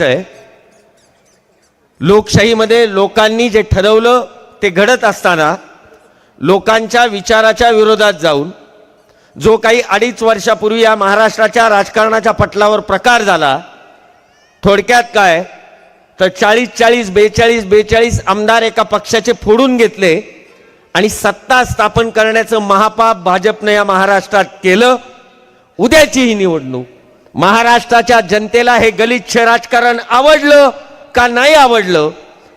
आहे. लोकशाहीमध्ये लोकांनी जे ठरवलं ते घडत असताना लोकांच्या विचाराच्या विरोधात जाऊन जो काही अडीच वर्षापूर्वी या महाराष्ट्राच्या राजकारणाच्या पटलावर प्रकार झाला थोडक्यात काय? तर चाळीस चाळीस बेचाळीस बेचाळीस आमदार एका पक्षाचे फोडून घेतले आणि सत्ता स्थापन करण्याचं महापाप भाजपनं या महाराष्ट्रात केलं उद्याची ही निवडणूक. महाराष्ट्राच्या जनतेला हे गलिच्छ राजकारण आवडलं का नाही आवडलं?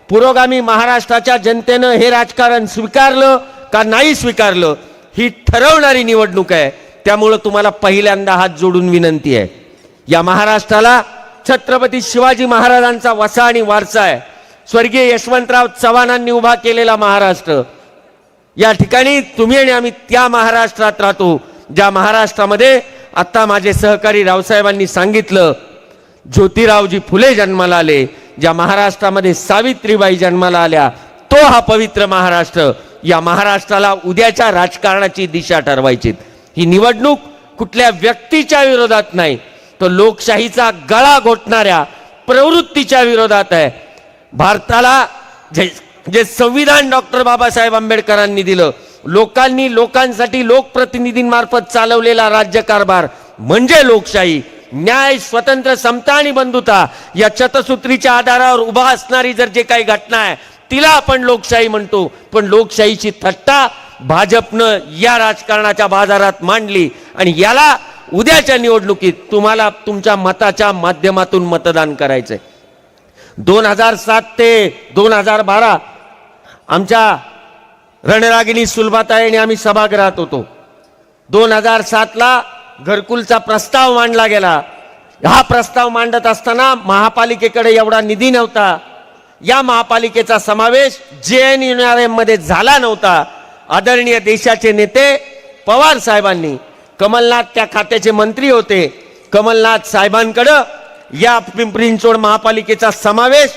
पुरोगामी महाराष्ट्राच्या जनतेनं हे राजकारण स्वीकारलं का नाही स्वीकारलं? ही ठरवणारी निवडणूक आहे. त्यामुळं तुम्हाला पहिल्यांदा हात जोडून विनंती आहे. या महाराष्ट्राला छत्रपती शिवाजी महाराजांचा वसा आणि वारसा आहे. स्वर्गीय यशवंतराव चव्हाणांनी उभा केलेला महाराष्ट्र. या ठिकाणी तुम्ही आणि आम्ही त्या महाराष्ट्रात राहतो. ज्या महाराष्ट्रामध्ये आत्ता माझे सहकारी रावसाहेबांनी सांगितलं ज्योतिरावजी फुले जन्माला आले ज्या महाराष्ट्रामध्ये सावित्रीबाई जन्माला आल्या तो हा पवित्र महाराष्ट्र. या महाराष्ट्राला उद्याच्या राजकारणाची दिशा ठरवायची. ही निवडणूक कुठल्या व्यक्तीच्या विरोधात नाही तर लोकशाहीचा गळा घोटणाऱ्या प्रवृत्तीच्या विरोधात आहे. भारताला जे जे संविधान डॉक्टर बाबासाहेब आंबेडकरांनी दिलं लोकांनी लोकांसाठी लोकप्रतिनिधींमार्फत चालवलेला राज्यकारभार म्हणजे लोकशाही न्याय स्वतंत्र समता आणि बंधुता या चतसूत्रीच्या आधारावर उभा असणारी जर जे काही घटना आहे तिला आपण लोकशाही म्हणतो. पण लोकशाहीची थट्टा भाजपनं या राजकारणाच्या बाजारात मांडली आणि याला उद्याच्या निवडणुकीत तुम्हाला तुमच्या मताच्या माध्यमातून मतदान करायचंय. दोन हजार सात ते दोन हजार बारा आमच्या रणरागिणी सुलभाताई आणि आम्ही सभागृहात होतो. दोन हजार सातला घरकुलचा प्रस्ताव मांडला गेला. हा प्रस्ताव मांडत असताना महापालिकेकडे एवढा निधी नव्हता. या महापालिकेचा समावेश जे एन युनिआरएममध्ये झाला नव्हता. आदरणीय देशाचे नेते पवार साहेबांनी कमलनाथ त्या खात्याचे मंत्री होते. कमलनाथ साहेबांकडं या पिंपरी चिंचवड महापालिकेचा समावेश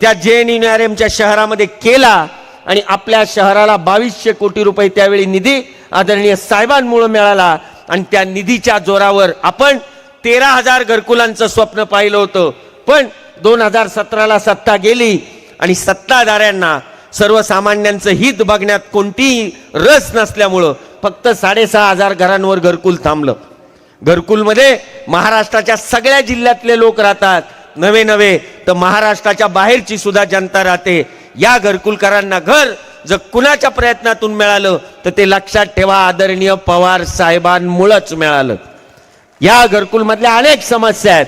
त्या जे एन एमच्या शहरामध्ये केला. आणि आपल्या शहराला बावीसशे कोटी रुपये त्यावेळी निधी आदरणीय साहेबांमुळे मिळाला. आणि त्या निधीच्या जोरावर आपण तेरा हजार घरकुलांचं स्वप्न पाहिलं होतं. पण दोन हजार सतराला सत्ता गेली आणि सत्ताधाऱ्यांना सर्वसामान्यांचं हित बघण्यात कोणतीही रस नसल्यामुळं फक्त साडेसहा हजार घरांवर घरकुल थांबलं. घरकुलमध्ये महाराष्ट्राच्या सगळ्या जिल्ह्यातले लोक राहतात. नवे नवे. तर महाराष्ट्राच्या बाहेरची सुद्धा जनता राहते. या घरकुलकरांना घर जर कुणाच्या प्रयत्नातून मिळालं तर ते लक्षात ठेवा आदरणीय पवार साहेबांमुळंच मिळालं. या घरकुलमधल्या अनेक समस्या आहेत.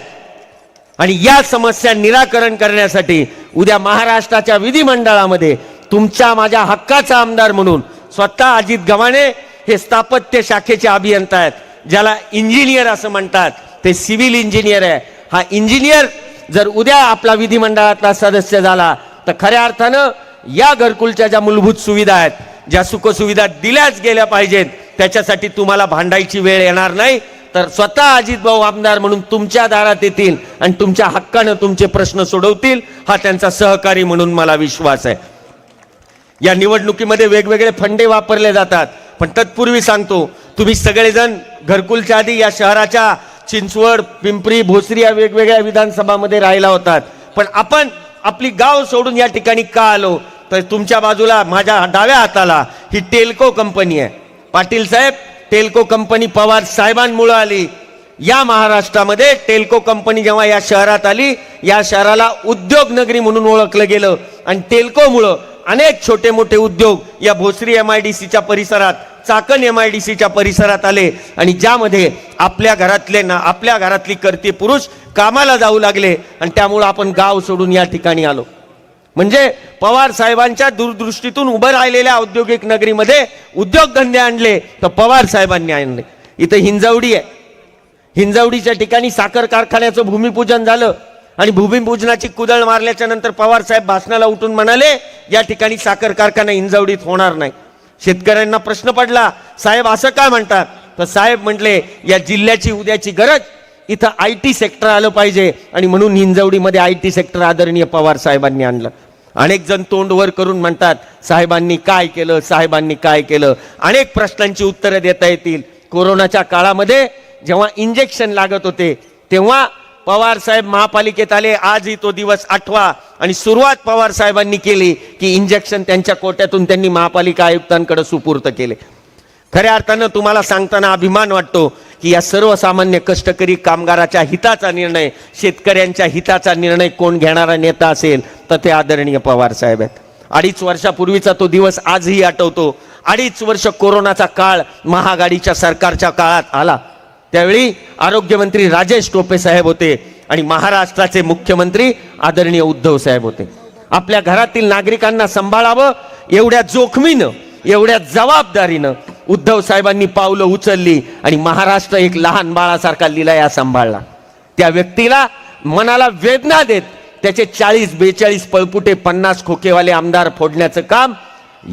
आणि या समस्या निराकरण करण्यासाठी उद्या महाराष्ट्राच्या विधिमंडळामध्ये तुमच्या माझ्या हक्काचा आमदार म्हणून स्वतः अजित गव्हाणे हे स्थापत्य शाखेचे अभियंता आहेत ज्याला इंजिनियर असं म्हणतात. ते सिव्हिल इंजिनियर आहे. हा इंजिनियर जर उद्या आपला विधिमंडळातला सदस्य झाला तर खऱ्या अर्थानं या घरकुलच्या ज्या मूलभूत सुविधा आहेत ज्या सुखसुविधा दिल्याच गेल्या पाहिजेत त्याच्यासाठी तुम्हाला भांडायची वेळ येणार नाही. तर स्वतः अजित भाऊ आमदार म्हणून तुमच्या दारात येतील आणि तुमच्या हक्कानं तुमचे प्रश्न सोडवतील हा त्यांचा सहकारी म्हणून मला विश्वास आहे. या निवडणुकीमध्ये वेगवेगळे फंडे वापरले जातात पण तत्पूर्वी सांगतो तुम्ही सगळेजण घरकुलच्या आधी या शहराच्या चिंचवड पिंपरी भोसरी या वेगवेगळ्या विधानसभामध्ये राहिला होतात. पण आपण आपली गाव सोडून या ठिकाणी का आलो? तर तुमच्या बाजूला माझ्या डाव्या हाताला ही टेल्को कंपनी आहे. पाटील साहेब टेल्को कंपनी पवार साहेबांमुळे आली. या महाराष्ट्रामध्ये टेल्को कंपनी जेव्हा या शहरात आली या शहराला उद्योग नगरी म्हणून ओळखलं गेलं. आणि टेल्कोमुळं अनेक छोटे मोठे उद्योग या भोसरी एम आय डी सीच्या परिसरात चाकण एम आय डी सीच्या परिसरात आले आणि ज्यामध्ये आपल्या घरातले ना आपल्या घरातली करते पुरुष कामाला जाऊ लागले आणि त्यामुळं आपण गाव सोडून या ठिकाणी आलो. म्हणजे पवार साहेबांच्या दूरदृष्टीतून उभं राहिलेल्या औद्योगिक नगरीमध्ये उद्योगधंदे आणले तर पवार साहेबांनी आणले. इथं हिंजवडी आहे. हिंजवडीच्या ठिकाणी साखर कारखान्याचं भूमिपूजन झालं आणि भूमिपूजनाची कुदळ मारल्याच्या नंतर पवार साहेब भाषणाला उठून म्हणाले या ठिकाणी साखर कारखाना हिंजवडीत होणार नाही. शेतकऱ्यांना प्रश्न पडला. साहेब असं काय म्हणतात? तर साहेब म्हटले या जिल्ह्याची उद्याची गरज इथं आय टी सेक्टर आलं पाहिजे. आणि म्हणून हिंजवडीमध्ये आय टी सेक्टर आदरणीय पवार साहेबांनी आणलं. अनेक जण तोंडवर करून म्हणतात साहेबांनी काय केलं साहेबांनी काय केलं? अनेक प्रश्नांची उत्तरं देता येतील. कोरोनाच्या काळामध्ये जेव्हा इंजेक्शन लागत होते तेव्हा पवार साहेब महापालिकेत आले आजही तो दिवस आठवा. आणि सुरुवात पवार साहेबांनी केली की इंजेक्शन त्यांच्या कोट्यातून त्यांनी महापालिका आयुक्तांकडे सुपूर्त केले. खऱ्या अर्थानं तुम्हाला सांगताना अभिमान वाटतो की या सर्वसामान्य कष्टकरी कामगाराच्या हिताचा निर्णय शेतकऱ्यांच्या हिताचा निर्णय कोण घेणारा नेता असेल तर ते आदरणीय पवार साहेब आहेत. अडीच वर्षापूर्वीचा तो दिवस आजही आठवतो. अडीच वर्ष कोरोनाचा काळ महागाडीच्या सरकारच्या काळात आला. त्यावेळी आरोग्यमंत्री राजेश टोपे साहेब होते आणि महाराष्ट्राचे मुख्यमंत्री आदरणीय उद्धव साहेब होते. आपल्या घरातील नागरिकांना सांभाळावं एवढ्या जोखमीनं एवढ्या जबाबदारीनं उद्धव साहेबांनी पावलं उचलली आणि महाराष्ट्र एक लहान बाळासारखा लिलाया सांभाळला. त्या व्यक्तीला मनाला वेदना देत त्याचे चाळीस बेचाळीस पळपुटे पन्नास खोकेवाले आमदार फोडण्याचं काम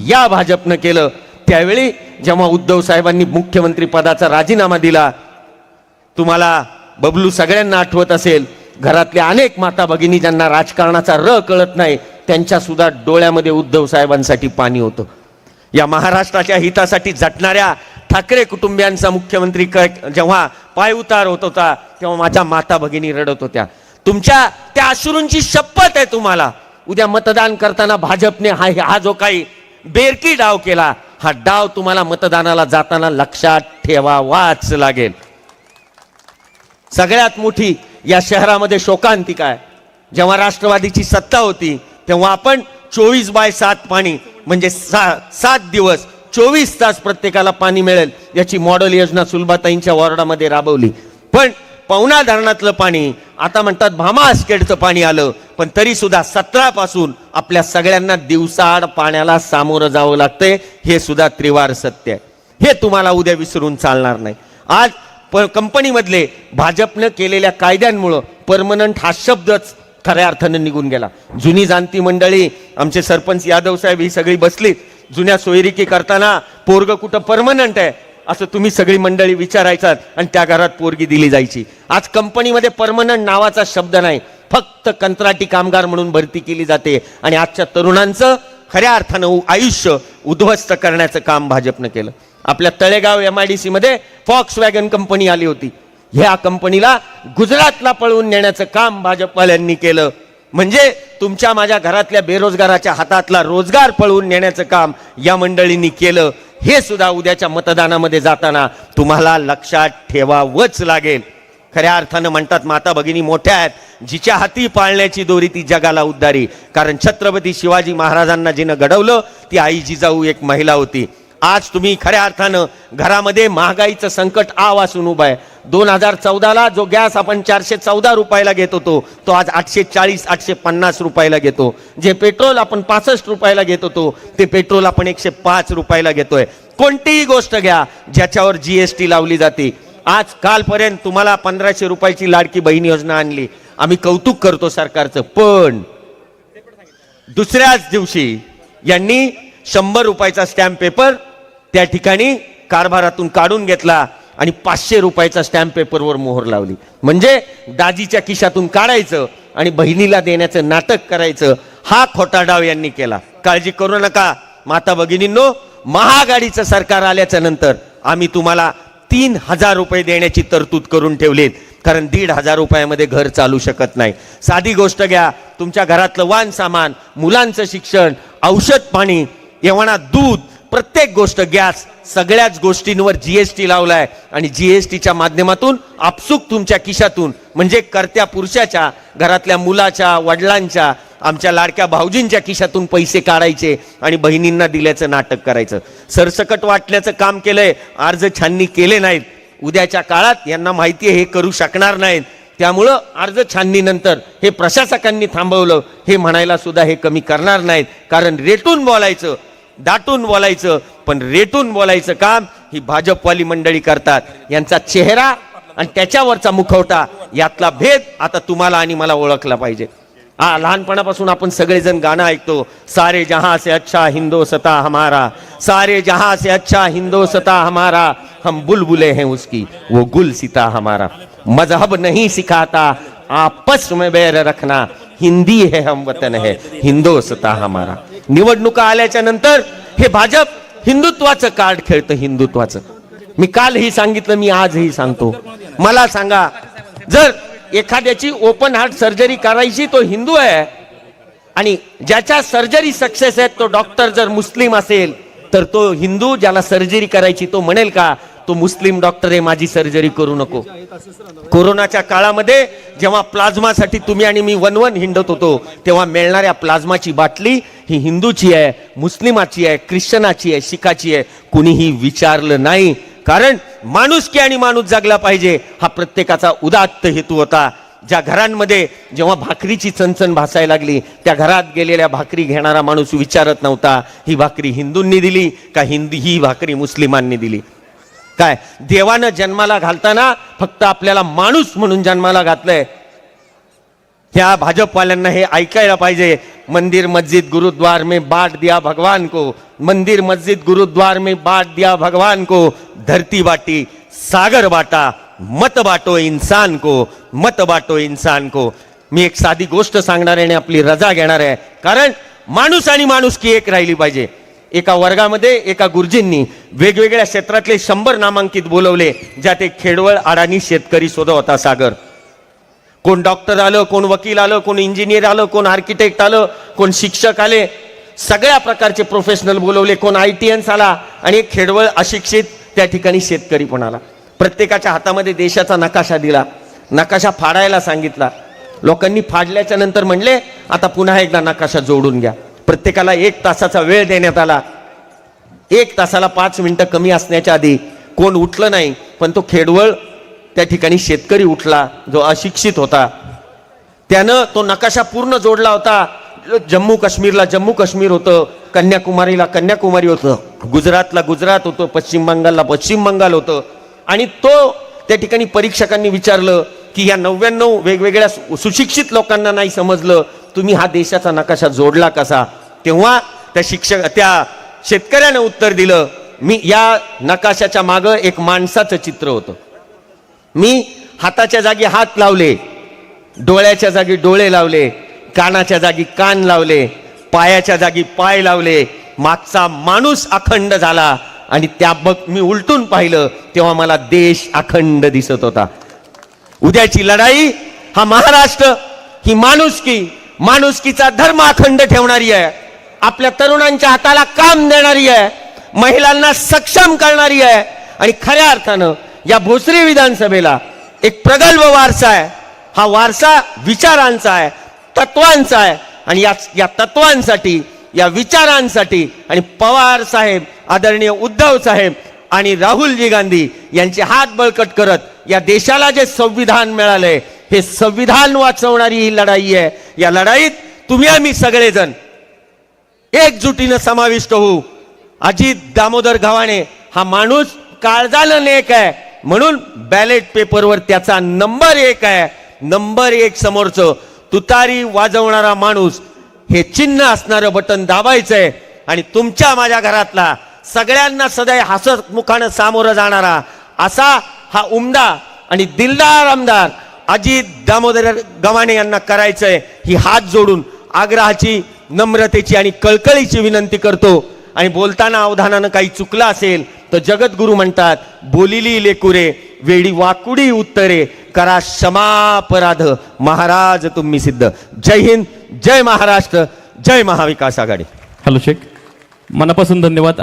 या भाजपनं केलं. त्यावेळी जेव्हा उद्धव साहेबांनी मुख्यमंत्री पदाचा राजीनामा दिला तुम्हाला बबलू सगळ्यांना आठवत असेल घरातल्या अनेक माता भगिनी ज्यांना राजकारणाचा र कळत नाही त्यांच्या सुद्धा डोळ्यामध्ये उद्धव साहेबांसाठी पाणी होतं. या महाराष्ट्राच्या हितासाठी झटणाऱ्या ठाकरे कुटुंबियांचा मुख्यमंत्री क- जेव्हा पाय उतार होत होता तेव्हा माझ्या माता भगिनी रडत होत्या. तुमच्या त्या अश्रूंची शपथ आहे तुम्हाला. उद्या मतदान करताना भाजपने हा हा जो काही बेरकी डाव केला हा डाव तुम्हाला मतदानाला जाताना लक्षात ठेवावाच लागेल. सगळ्यात मोठी या शहरामध्ये शोकांतिका आहे. जेव्हा राष्ट्रवादीची सत्ता होती तेव्हा आपण चोवीस बाय सात पाणी म्हणजे सा सात दिवस चोवीस तास प्रत्येकाला पाणी मिळेल याची मॉडेल योजना सुलभाताईंच्या वॉर्डामध्ये राबवली. पण पवना धरणातलं पाणी आता म्हणतात भामा आस्केडचं पाणी आलं पण तरी सुद्धा सतरापासून आपल्या सगळ्यांना दिवसाआड पाण्याला सामोरं जावं लागतंय हे सुद्धा त्रिवार सत्य आहे. हे तुम्हाला उद्या विसरून चालणार नाही. आज प कंपनीमधले भाजपनं केलेल्या कायद्यांमुळं परमनंट हा शब्दच खऱ्या अर्थानं निघून गेला. जुनी जाणती मंडळी आमचे सरपंच यादव साहेब ही सगळी बसलीत. जुन्या सोयरिकी करताना पोरग कुठं परमनंट आहे असं तुम्ही सगळी मंडळी विचारायचात आणि त्या घरात पोरगी दिली जायची. आज कंपनीमध्ये परमनंट नावाचा शब्द नाही फक्त कंत्राटी कामगार म्हणून भरती केली जाते. आणि आजच्या तरुणांचं खऱ्या अर्थानं आयुष्य उद्ध्वस्त करण्याचं काम भाजपनं केलं. आपल्या तळेगाव एम आय डी सीमध्ये फॉक्स वॅगन कंपनी आली होती. ह्या कंपनीला गुजरातला पळवून नेण्याचं काम भाजपवाल्यांनी केलं. म्हणजे तुमच्या माझ्या घरातल्या बेरोजगाराच्या हातातला रोजगार पळवून नेण्याचं काम या मंडळींनी केलं. हे सुद्धा उद्याच्या मतदानामध्ये जाताना तुम्हाला लक्षात ठेवावंच लागेल. खऱ्या अर्थानं म्हणतात माता भगिनी मोठ्या आहेत. जिच्या हाती पाळण्याची दोरी ती जगाला उद्धारी. कारण छत्रपती शिवाजी महाराजांना जिनं घडवलं ती आई जिजाऊ एक महिला होती. आज तुम्ही खऱ्या अर्थानं घरामध्ये महागाईचं संकट आ वासून उभं आहे. दोन हजार चौदाला जो गॅस आपण चारशे चौदा रुपयाला घेत होतो तो आज आठशे चाळीस आठशे पन्नास रुपयाला घेतो. जे पेट्रोल आपण पासष्ट रुपयाला घेत होतो ते पेट्रोल आपण एकशे पाच रुपयाला घेतोय. कोणतीही गोष्ट घ्या ज्याच्यावर जीएसटी लावली जाते. आज कालपर्यंत तुम्हाला पंधराशे रुपयाची लाडकी बहीण योजना आणली. आम्ही कौतुक करतो सरकारचं पण दुसऱ्याच दिवशी यांनी शंभर रुपयाचा स्टॅम्प पेपर त्या ठिकाणी कारभारातून काढून घेतला आणि पाचशे रुपयाचा स्टॅम्प पेपरवर मोहर लावली. म्हणजे दाजीच्या खिशातून काढायचं आणि बहिणीला देण्याचं नाटक करायचं हा खोटा डाव यांनी केला. काळजी करू नका माता भगिनींनो महागाडीचं सरकार आल्याच्यानंतर आम्ही तुम्हाला तीन हजार रुपये देण्याची तरतूद करून ठेवलीत. कारण दीड हजार रुपयामध्ये घर चालू शकत नाही. साधी गोष्ट घ्या. तुमच्या घरातलं वान सामान मुलांचं शिक्षण औषध पाणी एवढा दूध प्रत्येक गोष्ट गॅस सगळ्याच गोष्टींवर जीएसटी लावलाय. आणि जीएसटीच्या माध्यमातून आपसूक तुमच्या खिशातून म्हणजे कर्त्या पुरुषाच्या घरातल्या मुलाच्या वडिलांच्या आमच्या लाडक्या भाऊजींच्या खिशातून पैसे काढायचे आणि बहिणींना दिल्याचं नाटक करायचं. सरसकट वाटण्याचं काम केलंय अर्ज छाननी केले नाहीत. उद्याच्या काळात यांना माहिती आहे हे करू शकणार नाहीत. त्यामुळं अर्ज छाननीनंतर हे प्रशासकांनी थांबवलं. हे म्हणायला सुद्धा हे कमी करणार नाहीत. कारण रेटून बोलायचं दाटून बोलायचं पण रेटून बोलायचं काम ही भाजपवाली मंडळी करतात. यांचा चेहरा आणि त्याच्यावरचा मुखवटा यातला भेद आता तुम्हाला आणि मला ओळखला पाहिजे. हा लहानपणापासून आपण सगळेजण गाणं ऐकतो. सारे जहां से अच्छा हिंदोसता हमारा सारे जहां से अच्छा हिंदोसता हमारा हम बुलबुले हैं उसकी वो गुल सीता हमारा। मजहब नहीं सिखाता आपस में बैर रखना हिंदी है हम वतन है हिंदोसता हमारा। निवडणुका आल्याच्यानंतर हे भाजप हिंदुत्वाचं कार्ड खेळतं हिंदुत्वाचं. मी कालही सांगितलं मी आजही सांगतो. मला सांगा जर एखाद्याची ओपन हार्ट सर्जरी करायची तो हिंदू आहे आणि ज्याच्या सर्जरी सक्सेस आहेत तो डॉक्टर जर मुस्लिम असेल तर तो हिंदू ज्याला सर्जरी करायची तो म्हणेल का? तो मुस्लिम डॉक्टर आहे माझी सर्जरी करू नको. कोरोनाच्या काळामध्ये जेव्हा प्लाझ्मासाठी तुम्ही आणि मी वन वन हिंडत होतो तेव्हा मिळणाऱ्या प्लाझ्माची बाटली ही हिंदूची आहे मुस्लिमाची आहे ख्रिश्चनाची आहे शिखाची आहे. कुणीही विचारलं नाही. कारण माणुसकी आणि माणूस जगला पाहिजे हा प्रत्येकाचा उदात्त हेतू होता. ज्या घरांमध्ये जेव्हा भाकरीची चणचण भासायला लागली त्या घरात गेलेल्या भाकरी घेणारा माणूस विचारत नव्हता ही भाकरी हिंदूंनी दिली का हिंदी ही भाकरी मुस्लिमांनी दिली? काय देवानं जन्माला घालताना फक्त आपल्याला माणूस म्हणून जन्माला घातलंय. ह्या भाजपवाल्यांना हे ऐकायला पाहिजे. मंदिर मस्जिद गुरुद्वार में बाट दिया भगवान को. मंदिर मस्जिद गुरुद्वार में बाट दिया भगवान को. धरती बाटी सागर बाटा मत बाटो इंसान को मत बाटो इंसान को. मी एक साधी गोष्ट सांगणार आहे आणि आपली रजा घेणार आहे. कारण माणूस आणि माणूस की एक राहिली पाहिजे. एका वर्गामध्ये एका गुरुजींनी वेगवेगळ्या क्षेत्रातले शंभर नामांकित बोलवले ज्यात एक खेडवळ अडाणी शेतकरी सुद्धा होता सागर. कोण डॉक्टर आलं कोण वकील आलं कोण इंजिनियर आलं कोण आर्किटेक्ट आलं कोण शिक्षक आले सगळ्या प्रकारचे प्रोफेशनल बोलवले कोण आय टी एन्स आला आणि एक खेडवळ अशिक्षित त्या ठिकाणी शेतकरी पण आला. प्रत्येकाच्या हातामध्ये देशाचा नकाशा दिला नकाशा फाडायला सांगितला. लोकांनी फाडल्याच्या नंतर म्हणले आता पुन्हा एकदा नकाशा जोडून घ्या. प्रत्येकाला एक तासाचा वेळ देण्यात आला. एक तासाला पाच मिनिटं कमी असण्याच्या आधी कोण उठलं नाही पण तो खेडवळ त्या ठिकाणी शेतकरी उठला जो अशिक्षित होता. त्यानं तो नकाशा पूर्ण जोडला होता. जम्मू काश्मीरला जम्मू काश्मीर होतं कन्याकुमारीला कन्याकुमारी होतं गुजरातला गुजरात होतं पश्चिम बंगालला पश्चिम बंगाल होतं. आणि तो त्या ठिकाणी परीक्षकांनी विचारलं की या नव्याण्णव वेगवेगळ्या सु- सुशिक्षित लोकांना नाही समजलं तुम्ही हा देशाचा नकाशा जोडला कसा? तेव्हा त्या शिक्षक त्या शेतकऱ्यानं उत्तर दिलं मी या नकाशाच्या मागं एक माणसाचं चित्र होतं. मी हाताच्या जागी हात लावले डोळ्याच्या जागी डोळे लावले कानाच्या जागी कान लावले पायाच्या जागी पाय लावले मागचा माणूस अखंड झाला आणि त्या बघ मी उलटून पाहिलं तेव्हा मला देश अखंड दिसत होता. उद्याची लढाई हा महाराष्ट्र ही माणुसकी माणुसकीचा धर्म अखंड ठेवणारी आहे. आपल्या तरुणांच्या हाताला काम देणारी आहे. महिलांना सक्षम करणारी आहे. आणि खऱ्या अर्थानं या भोसरी विधानसभेला एक प्रगल्भ वारसा आहे. हा वारसा विचारांचा आहे तत्वांचा आहे. आणि या या तत्वांसाठी या विचारांसाठी आणि पवार साहेब आदरणीय उद्धव साहेब आणि राहुलजी गांधी यांचे हात बळकट करत या देशाला जे संविधान मिळालंय हे संविधान वाचवणारी ही लढाई आहे. या लढाईत तुम्ही आम्ही सगळेजण एकजुटीनं समाविष्ट होऊ. अजित दामोदर गव्हाणे हा माणूस काळजानं नेक आहे. म्हणून बॅलेट पेपरवर त्याचा नंबर एक आहे. नंबर एक समोरचं तुतारी वाजवणारा माणूस हे चिन्ह असणारं बटन दाबायचंय. आणि तुमच्या माझ्या घरातला सगळ्यांना सदैव हसत मुखानं सामोरं जाणारा असा हा उमदा आणि दिलदार आमदार अजित दामोदर गव्हाणे यांना करायचंय ही हात जोडून आग्रहाची नम्रतेची आणि कळकळीची विनंती करतो. आणि बोलताना अवधानानं काही चुकलं असेल तर जगद्गुरु म्हणतात बोलिली लेकुरे वेडी वाकुडी उत्तरे करा क्षमापराध महाराज तुम्ही सिद्ध. जय हिंद जय महाराष्ट्र जय महाविकास आघाडी. हॅलो शेख मनापासून धन्यवाद